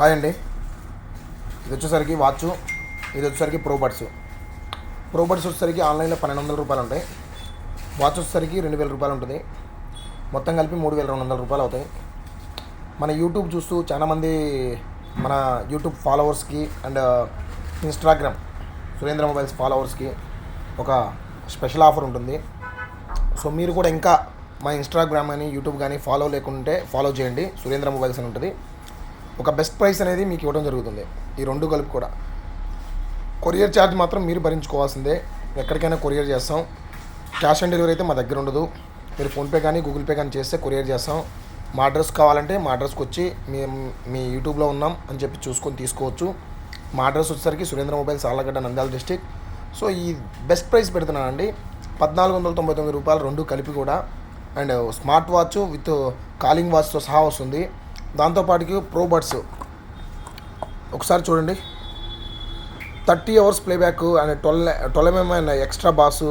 Hi అండి. ఇది వచ్చేసరికి వాచ్ ఇది వచ్చేసరికి ప్రోబర్డ్స్ ప్రోబర్డ్స్ వచ్చేసరికి ఆన్లైన్లో పన్నెండు వందల రూపాయలు ఉంటాయి. వాచ్ వచ్చేసరికి రెండు వేల రూపాయలు ఉంటుంది. మొత్తం కలిపి మూడు వేల రెండు వందల రూపాయలు అవుతాయి. మన యూట్యూబ్ చూస్తూ చాలామంది మన యూట్యూబ్ ఫాలోవర్స్కి అండ్ ఇన్స్టాగ్రామ్ సురేంద్ర మొబైల్స్ ఫాలోవర్స్కి ఒక స్పెషల్ ఆఫర్ ఉంటుంది. సో మీరు కూడా ఇంకా మా ఇన్స్టాగ్రామ్ కానీ యూట్యూబ్ కానీ ఫాలో లేకుంటే ఫాలో చేయండి. సురేంద్ర మొబైల్స్ అని ఉంటుంది. ఒక బెస్ట్ ప్రైస్ అనేది మీకు ఇవ్వడం జరుగుతుంది. ఈ రెండు కలిపి కూడా. కొరియర్ ఛార్జ్ మాత్రం మీరు భరించుకోవాల్సిందే. ఎక్కడికైనా కొరియర్ చేస్తాం. క్యాష్ ఆన్ డెలివరీ అయితే మా దగ్గర ఉండదు. మీరు ఫోన్పే కానీ గూగుల్ పే కానీ చేస్తే కొరియర్ చేస్తాం. మా అడ్రస్ కావాలంటే మా అడ్రస్కి వచ్చి మేము మీ యూట్యూబ్లో ఉన్నాం అని చెప్పి చూసుకొని తీసుకోవచ్చు. మా అడ్రస్ వచ్చేసరికి Surendra mobiles Allagadda Nandyal district so ఈ బెస్ట్ ప్రైస్ పెడుతున్నానండి. పద్నాలుగు వందల తొంభై తొమ్మిది రూపాయలు రెండు కలిపి కూడా. And smart watch with calling వాచ్తో సహా వస్తుంది. దాంతోపాటుకి ప్రో ఒకసారి చూడండి. Thirty hours playback and twelve twelve MM and extra bass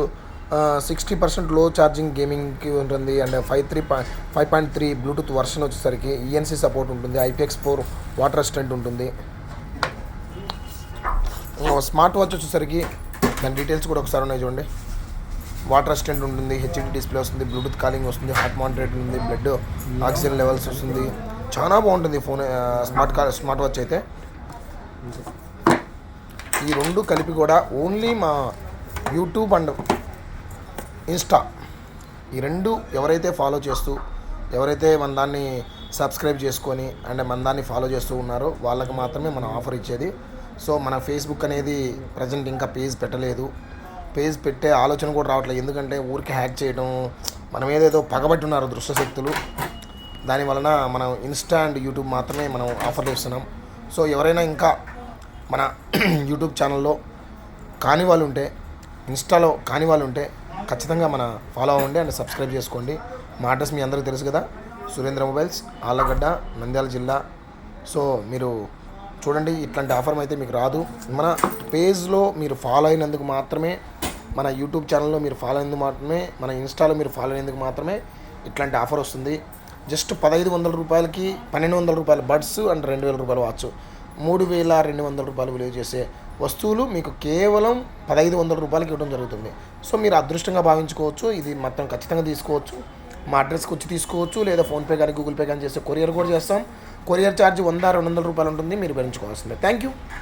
sixty పర్సెంట్లో ఛార్జింగ్ గేమింగ్కి ఉంటుంది. And five three five point three Bluetooth version వచ్చేసరికి ఈఎన్సీ సపోర్ట్ ఉంటుంది. ఐపీఎక్స్ ఫోర్ వాటర్ అసిస్టెంట్ ఉంటుంది. స్మార్ట్ వాచ్ వచ్చేసరికి దాని డీటెయిల్స్ కూడా ఒకసారి ఉన్నాయి చూడండి. వాటర్ అసిస్టెంట్ ఉంటుంది హెచ్డి డిస్ప్లే వస్తుంది బ్లూటూత్ కాలింగ్ వస్తుంది హార్ట్ మానిటరేట్ ఉంది బ్లడ్ ఆక్సిజన్ లెవెల్స్ వస్తుంది. చాలా బాగుంటుంది ఫోన్ స్మార్ట్ కా స్మార్ట్ వాచ్ అయితే. ఈ రెండు కలిపి కూడా ఓన్లీ మా యూట్యూబ్ అండ్ ఇన్స్టా. ఈ రెండు ఎవరైతే ఫాలో చేస్తూ ఎవరైతే మన దాన్ని సబ్స్క్రైబ్ చేసుకొని అండ్ మన దాన్ని ఫాలో చేస్తూ ఉన్నారో వాళ్ళకి మాత్రమే మనం ఆఫర్ ఇచ్చేది. సో మన ఫేస్బుక్ అనేది ప్రజెంట్ ఇంకా పేజ్ పెట్టలేదు. పేజ్ పెట్టే ఆలోచన కూడా రావట్లేదు. ఎందుకంటే ఊరికి హ్యాక్ చేయడం మనం ఏదేదో పగబట్టి ఉన్నారు దృశ్యశక్తులు. దాని వలన మనం ఇన్స్టా అండ్ యూట్యూబ్ మాత్రమే మనం ఆఫర్లు ఇస్తున్నాం సో ఎవరైనా ఇంకా మన యూట్యూబ్ ఛానల్లో కాని వాళ్ళు ఉంటే ఇన్స్టాలో కాని వాళ్ళు ఉంటే ఖచ్చితంగా మన ఫాలో అవ్వండి అండ్ సబ్స్క్రైబ్ చేసుకోండి. మా అడ్రస్ మీ అందరికీ తెలుసు కదా సురేంద్ర మొబైల్స్ ఆళ్ళగడ్డ నంద్యాల జిల్లా. సో మీరు చూడండి ఇట్లాంటి ఆఫర్ అయితే మీకు రాదు. మన పేజ్లో మీరు ఫాలో అయినందుకు మాత్రమే మన యూట్యూబ్ ఛానల్లో మీరు ఫాలో అయినందుకు మాత్రమే మన ఇన్స్టాలో మీరు ఫాలో అయినందుకు మాత్రమే ఇట్లాంటి ఆఫర్ వస్తుంది. జస్ట్ పదహైదు వందల రూపాయలకి పన్నెండు వందల రూపాయల బడ్స్ అండ్ రెండు వేల రూపాయలు వాచ్. మూడు వేల రెండు వందల రూపాయలు విలువ చేసే వస్తువులు మీకు కేవలం పదహైదు వందల రూపాయలకి ఇవ్వడం జరుగుతుంది. సో మీరు అదృష్టంగా భావించుకోవచ్చు. ఇది మొత్తం ఖచ్చితంగా తీసుకోవచ్చు. మా అడ్రస్కి వచ్చి తీసుకోవచ్చు. లేదా ఫోన్పే కానీ గూగుల్ పే కానీ చేస్తే కొరియర్ కూడా చేస్తాం. కొరియర్ ఛార్జ్ వంద రెండు వందల రూపాయలు ఉంటుంది. మీరు భరించుకోవాల్సిందే. Thank you.